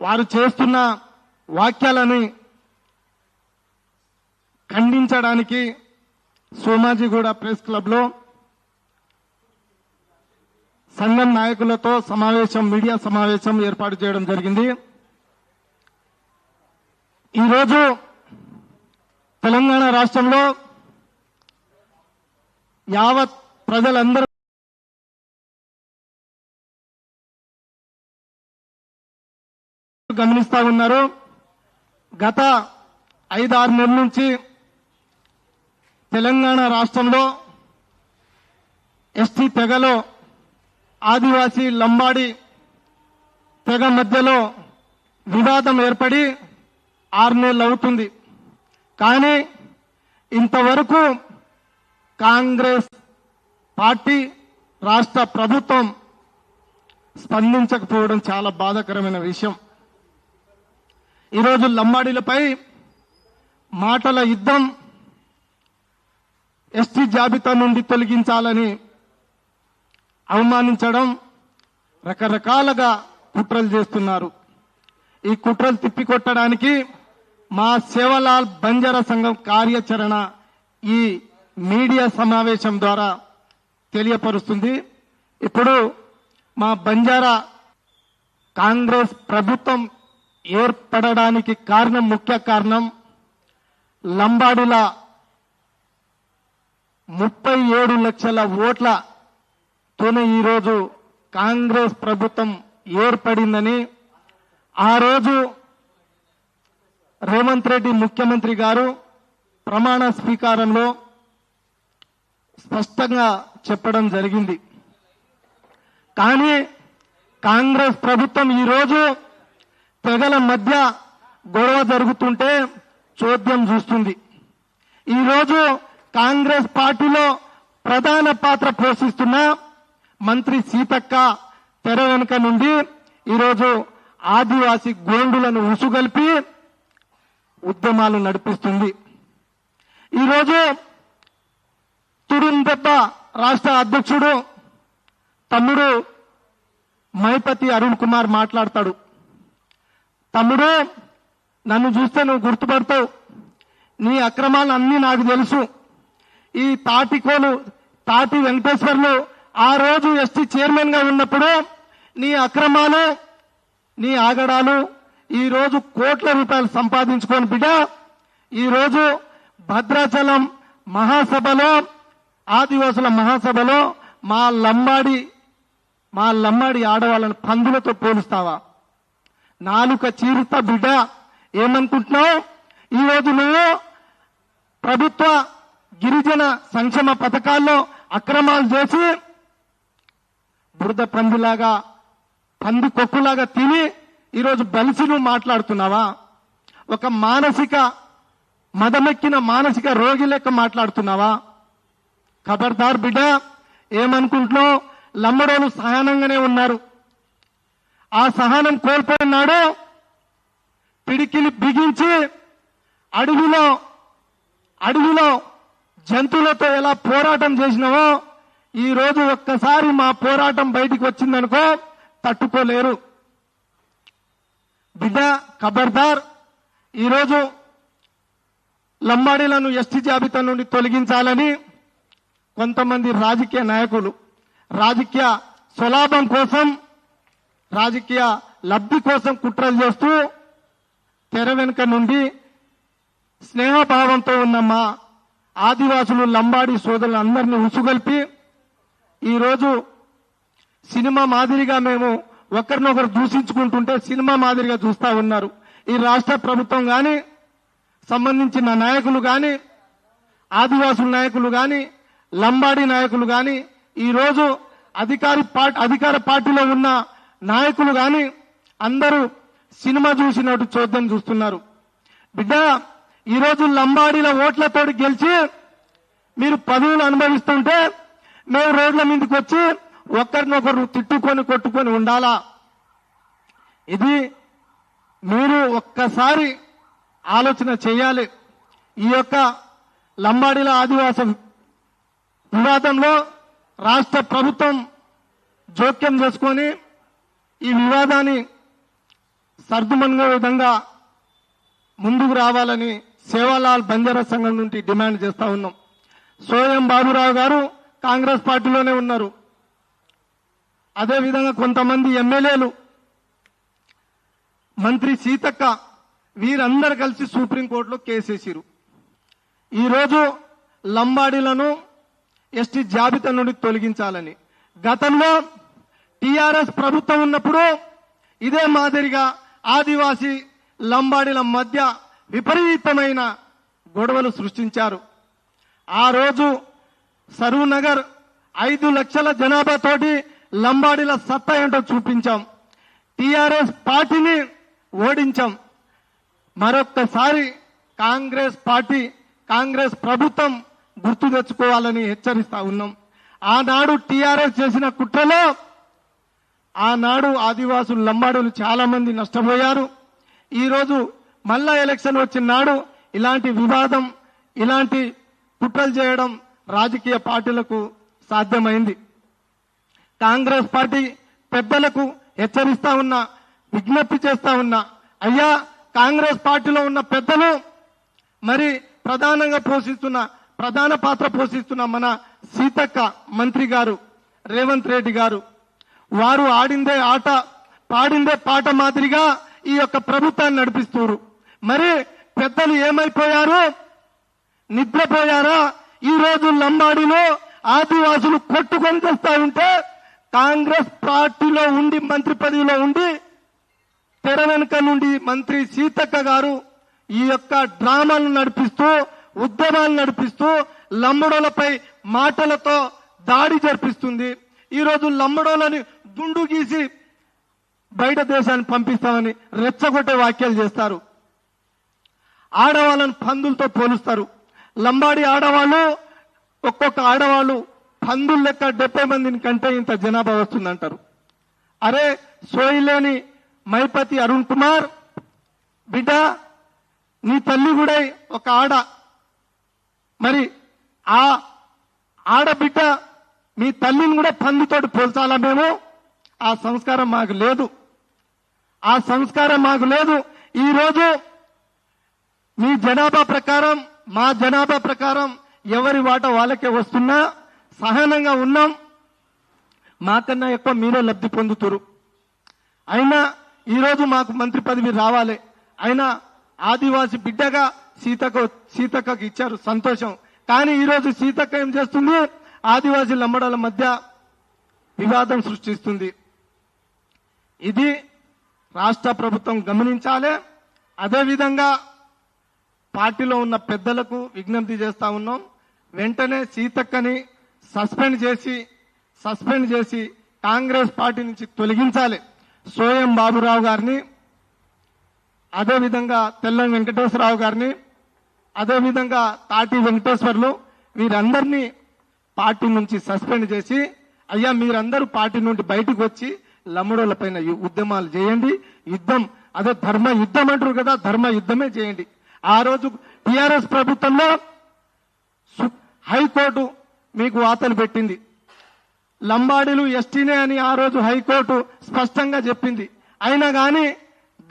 వారు చేస్తున్న వాక్యాలని ఖండించడానికి సోమాజిగూడ ప్రెస్ క్లబ్లో సంఘం నాయకులతో సమావేశం మీడియా సమావేశం ఏర్పాటు చేయడం జరిగింది. ఈరోజు తెలంగాణ రాష్ట్రంలో యావత్ ప్రజలందరూ గమనిస్తా ఉన్నారు. గత ఐదారు నెలల నుంచి తెలంగాణ రాష్ట్రంలో ఎస్టీ తెగలో ఆదివాసీ లంబాడి తెగ మధ్యలో వివాదం ఏర్పడి ఆరు నెలలు అవుతుంది. కానీ ఇంతవరకు కాంగ్రెస్ పార్టీ రాష్ట్ర ప్రభుత్వం స్పందించకపోవడం చాలా బాధాకరమైన విషయం. ఈరోజు లంబాడీలపై మాటల యుద్ధం ఎస్టీ జాబితా నుండి తొలగించాలని అవమానించడం రకరకాలుగా కుట్రలు చేస్తున్నారు. ఈ కుట్రలు తిప్పికొట్టడానికి మా సేవలాల్ బంజారా సంఘం కార్యాచరణ ఈ మీడియా సమావేశం ద్వారా తెలియపరుస్తుంది. ఇప్పుడు మా బంజారా కాంగ్రెస్ ప్రభుత్వం ఏర్పడడానికి కారణం ముఖ్య కారణం లంబాడుల ముప్పై ఏడు లక్షల ఓట్లతోనే ఈరోజు కాంగ్రెస్ ప్రభుత్వం ఏర్పడిందని. ఆ రోజు రేవంత్ రెడ్డి ముఖ్యమంత్రి గారు ప్రమాణ స్వీకారంలో స్పష్టంగా చెప్పడం జరిగింది. కానీ కాంగ్రెస్ ప్రభుత్వం ఈరోజు తెగల మధ్య గొడవ జరుగుతుంటే చోద్యం చూస్తుంది. ఈరోజు కాంగ్రెస్ పార్టీలో ప్రధాన పాత్ర పోషిస్తున్న మంత్రి సీతక్క తెర వెనుక నుండి ఈరోజు ఆదివాసీ గోండులను ఉసుగల్పి ఉద్యమాలు నడిపిస్తుంది. ఈరోజు తుడుందెబ్బ రాష్ట్ర అధ్యక్షుడు తమ్ముడు మైపతి అరుణ్ కుమార్ మాట్లాడతాడు. తమ్ముడు నన్ను చూస్తే నువ్వు గుర్తుపడతావు. నీ అక్రమాలు అన్నీ నాకు తెలుసు. ఈ తాటికోలు తాటి వెంకటేశ్వర్లు ఆ రోజు ఎస్టీ చైర్మన్గా ఉన్నప్పుడు నీ అక్రమాలు నీ ఆగడాలు ఈ రోజు కోట్ల రూపాయలు సంపాదించుకొని బిడ్డ. ఈ రోజు భద్రాచలం మహాసభలో ఆదివాసుల మహాసభలో మా లంబాడి మా లంబాడి ఆడవాళ్ళని పందులతో పోలుస్తావా? నాలుక చీరుత బిడ్డ. ఏమనుకుంటున్నావు ఈ రోజు నువ్వు ప్రభుత్వ గిరిజన సంక్షేమ పథకాల్లో అక్రమాలు చేసి బురద పందిలాగా పంది కొక్కులాగా తిని ఈరోజు బలిసి నువ్వు మాట్లాడుతున్నావా? ఒక మానసిక మదమెక్కిన మానసిక రోగి లెక్క మాట్లాడుతున్నావా? ఖబర్దార్ బిడ్డ ఏమనుకుంటున్నావు? లమ్మడోలు సహనంగానే ఉన్నారు. ఆ సహనం కోల్పోయినాడు. పిడికిలి బిగించి అడవిలో అడవిలో జంతువులతో ఎలా పోరాటం చేసినావో ఈ రోజు ఒక్కసారి మా పోరాటం బయటికి వచ్చిందనుకో తట్టుకోలేరు. బిడ్డ ఖబర్దార్ ఈరోజు లంబాడీలను ఎస్టీ జాబితా నుండి తొలగించాలని కొంతమంది రాజకీయ నాయకులు రాజకీయ స్వలాభం కోసం రాజకీయ లబ్ధి కోసం కుట్రలు చేస్తూ తెర వెనుక నుండి స్నేహభావంతో ఉన్న మా ఆదివాసులు లంబాడి సోదరులందరినీ ఉసుగొల్పి ఈరోజు సినిమా మాదిరిగా మేము ఒకరినొకరు దూషించుకుంటుంటే సినిమా మాదిరిగా చూస్తూ ఉన్నారు. ఈ రాష్ట్ర ప్రభుత్వం కానీ సంబంధించిన నాయకులు కానీ ఆదివాసుల నాయకులు కానీ లంబాడి నాయకులు కానీ ఈరోజు అధికారి పార్టీ అధికార పార్టీలో ఉన్న నాయకులు కానీ అందరూ సినిమా చూసినట్టు చూద్దాం చూస్తున్నారు. బిడ్డ ఈరోజు లంబాడీల ఓట్లతో గెలిచి మీరు పదవులు అనుభవిస్తుంటే మేము రోడ్ల మీదకి వచ్చి ఒకరినొకరు తిట్టుకొని కొట్టుకొని ఉండాలా? ఇది మీరు ఒక్కసారి ఆలోచన చేయాలి. ఈ యొక్క లంబాడీల ఆదివాసం వివాదంలో రాష్ట్ర ప్రభుత్వం జోక్యం చేసుకొని ఈ వివాదాన్ని సర్దుమనుగే విధంగా ముందుకు రావాలని సేవాలాల్ బంజారా సంఘం నుండి డిమాండ్ చేస్తా ఉన్నాం. సోయం బాబురావు గారు కాంగ్రెస్ పార్టీలోనే ఉన్నారు. అదేవిధంగా కొంతమంది ఎమ్మెల్యేలు మంత్రి సీతక్క వీరందరు కలిసి సుప్రీంకోర్టులో కేసేసిరు ఈరోజు లంబాడీలను ఎస్టీ జాబితా నుండి తొలగించాలని. గతంలో టిఆర్ఎస్ ప్రభుత్వం ఉన్నప్పుడు ఇదే మాదిరిగా ఆదివాసీ లంబాడీల మధ్య విపరీతమైన గొడవలు సృష్టించారు. ఆ రోజు సరూనగర్ నగర్ ఐదు లక్షల జనాభాతోటి లంబాడీల సత్తా ఏంటో చూపించాం. టిఆర్ఎస్ పార్టీని ఓడించాం. మరొక్కసారి కాంగ్రెస్ పార్టీ కాంగ్రెస్ ప్రభుత్వం గుర్తు తెచ్చుకోవాలని హెచ్చరిస్తా ఉన్నాం. ఆనాడు టిఆర్ఎస్ చేసిన కుట్రలో ఆనాడు ఆదివాసులు లంబాడులు చాలా మంది నష్టపోయారు. ఈరోజు మళ్ళా ఎలక్షన్ వచ్చిన నాడు ఇలాంటి వివాదం ఇలాంటి కుట్రలు చేయడం రాజకీయ పార్టీలకు సాధ్యమైంది. కాంగ్రెస్ పార్టీ పెద్దలకు హెచ్చరిస్తా ఉన్నా విజ్ఞప్తి చేస్తా ఉన్నా అయ్యా కాంగ్రెస్ పార్టీలో ఉన్న పెద్దలు మరి ప్రధానంగా పోషిస్తున్న ప్రధాన పాత్ర పోషిస్తున్న మన సీతక్క మంత్రి గారు రేవంత్ రెడ్డి గారు వారు ఆడిందే ఆట పాడిందే పాట మాదిరిగా ఈ యొక్క ప్రభుత్వాన్ని నడిపిస్తారు మరి పెద్దలు ఏమైపోయారు? నిద్రపోయారా? ఈ రోజు లంబాడిలో ఆదివాసులు కొట్టుకొని తెస్తా ఉంటే కాంగ్రెస్ పార్టీలో ఉండి మంత్రి పదవిలో ఉండి తెర వెనుక నుండి మంత్రి సీతక్క గారు ఈ యొక్క డ్రామాలు నడిపిస్తూ ఉద్యమాలు నడిపిస్తూ లంబడోలపై మాటలతో దాడి జరిపిస్తుంది. ఈ రోజు లంబడోలని దుండు గీసి బయట దేశాన్ని పంపిస్తామని రెచ్చగొట్టే వ్యాఖ్యలు చేస్తారు. ఆడవాళ్ళను పందులతో పోలుస్తారు. లంబాడి ఆడవాళ్ళు ఒక్కొక్క ఆడవాళ్ళు పందుల లెక్క డెబ్బై మందిని కంటే ఇంత జనాభా వస్తుందంటారు. అరే సోయిలేని మైపతి అరుణ్ కుమార్ బిడ్డ నీ తల్లి కూడా ఒక ఆడ. మరి ఆ ఆడబిడ్డ మీ తల్లిని కూడా పందుతోటి పోల్చాలా మేము? ఆ సంస్కారం మాకు లేదు. ఆ సంస్కారం మాకు లేదు. ఈరోజు మీ జనాభా ప్రకారం మా జనాభా ప్రకారం ఎవరి వాట వాళ్ళకే వస్తున్నా సహనంగా ఉన్నాం. మాకన్నా ఎక్కువ మీరే లబ్ధి పొందుతురు. అయినా ఈరోజు మాకు మంత్రి పదవి రావాలి. అయినా ఆదివాసి బిడ్డగా సీతకు సీతక్కకు ఇచ్చారు సంతోషం. కానీ ఈరోజు సీతక్క ఏం చేస్తుంది? ఆదివాసీ లంబడాల మధ్య వివాదం సృష్టిస్తుంది. ఇది రాష్ట్ర ప్రభుత్వం గమనించాలి. అదేవిధంగా పార్టీలో ఉన్న పెద్దలకు విజ్ఞప్తి చేస్తా ఉన్నాం. వెంటనే సీతక్కని సస్పెండ్ చేసి సస్పెండ్ చేసి కాంగ్రెస్ పార్టీ నుంచి తొలగించాలి. సోయం బాబురావు గారిని అదేవిధంగా తెల్లం వెంకటేశ్వరరావు గారిని అదేవిధంగా తాటి వెంకటేశ్వర్లు వీరందరినీ పార్టీ నుంచి సస్పెండ్ చేసి అయ్యా మీరందరూ పార్టీ నుండి బయటకు వచ్చి లమ్మడోళ్ళ పైన ఉద్యమాలు చేయండి. యుద్ధం అదే ధర్మ యుద్ధం అంటారు కదా ధర్మ యుద్ధమే చేయండి. ఆ రోజు టిఆర్ఎస్ ప్రభుత్వంలో సు- హైకోర్టు మీకు వార్తలు పెట్టింది. లంబాడీలు ఎస్టీనే అని ఆ రోజు హైకోర్టు స్పష్టంగా చెప్పింది. అయినా కానీ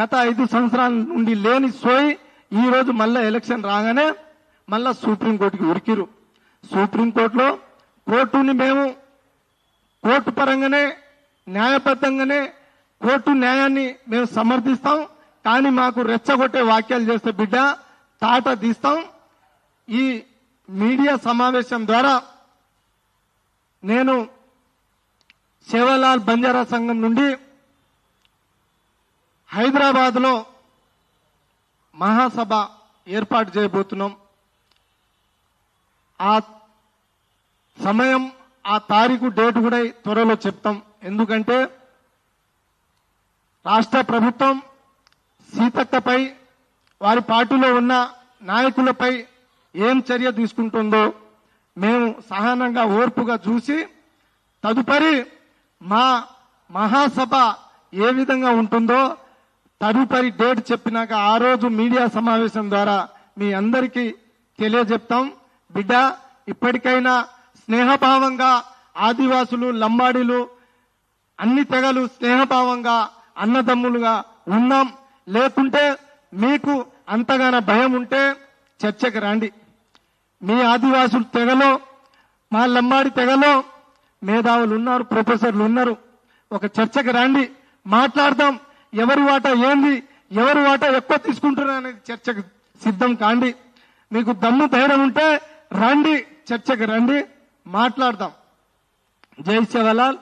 గత ఐదు సంవత్సరాల నుండి లేని సోయి ఈ రోజు మళ్ళా ఎలక్షన్ రాగానే మళ్ళా సుప్రీంకోర్టుకి ఉరికిరు. సుప్రీంకోర్టులో కోర్టుని మేము కోర్టు పరంగానే న్యాయబద్ధంగానే కోర్టు న్యాయాన్ని మేము సమర్థిస్తాం కానీ మాకు రెచ్చగొట్టే వాక్యాలు చేస్తే బిడ్డ తాట తీస్తాం. ఈ మీడియా సమావేశం ద్వారా నేను సేవలాల్ బంజారా సంఘం నుండి హైదరాబాద్లో మహాసభ ఏర్పాటు చేయబోతున్నాం. ఆ సమయం ఆ తారీఖు డేట్ కూడా త్వరలో చెప్తాం. ఎందుకంటే రాష్ట్ర ప్రభుత్వం సీతక్కపై వారి పార్టీలో ఉన్న నాయకులపై ఏం చర్య తీసుకుంటుందో మేము సహనంగా ఓర్పుగా చూసి తదుపరి మా మహాసభ ఏ విధంగా ఉంటుందో తదుపరి డేట్ చెప్పినాక ఆ రోజు మీడియా సమావేశం ద్వారా మీ అందరికీ తెలియజెప్తాం. బిడ్డ ఇప్పటికైనా స్నేహభావంగా ఆదివాసులు లంబాడీలు అన్ని తెగలు స్నేహభావంగా అన్నదమ్ములుగా ఉన్నాం. లేకుంటే మీకు అంతగాన భయం ఉంటే చర్చకు రండి. మీ ఆదివాసుల తెగలో మా లమ్మాడి తెగలో మేధావులు ఉన్నారు ప్రొఫెసర్లు ఉన్నారు. ఒక చర్చకు రండి మాట్లాడదాం. ఎవరి వాటా ఏంది ఎవరి వాటా ఎక్కువ తీసుకుంటున్నారు అనేది చర్చకు సిద్ధం కాండి. మీకు దమ్ము ధైర్యం ఉంటే రండి చర్చకు రండి మాట్లాడదాం. జై శివలాల్.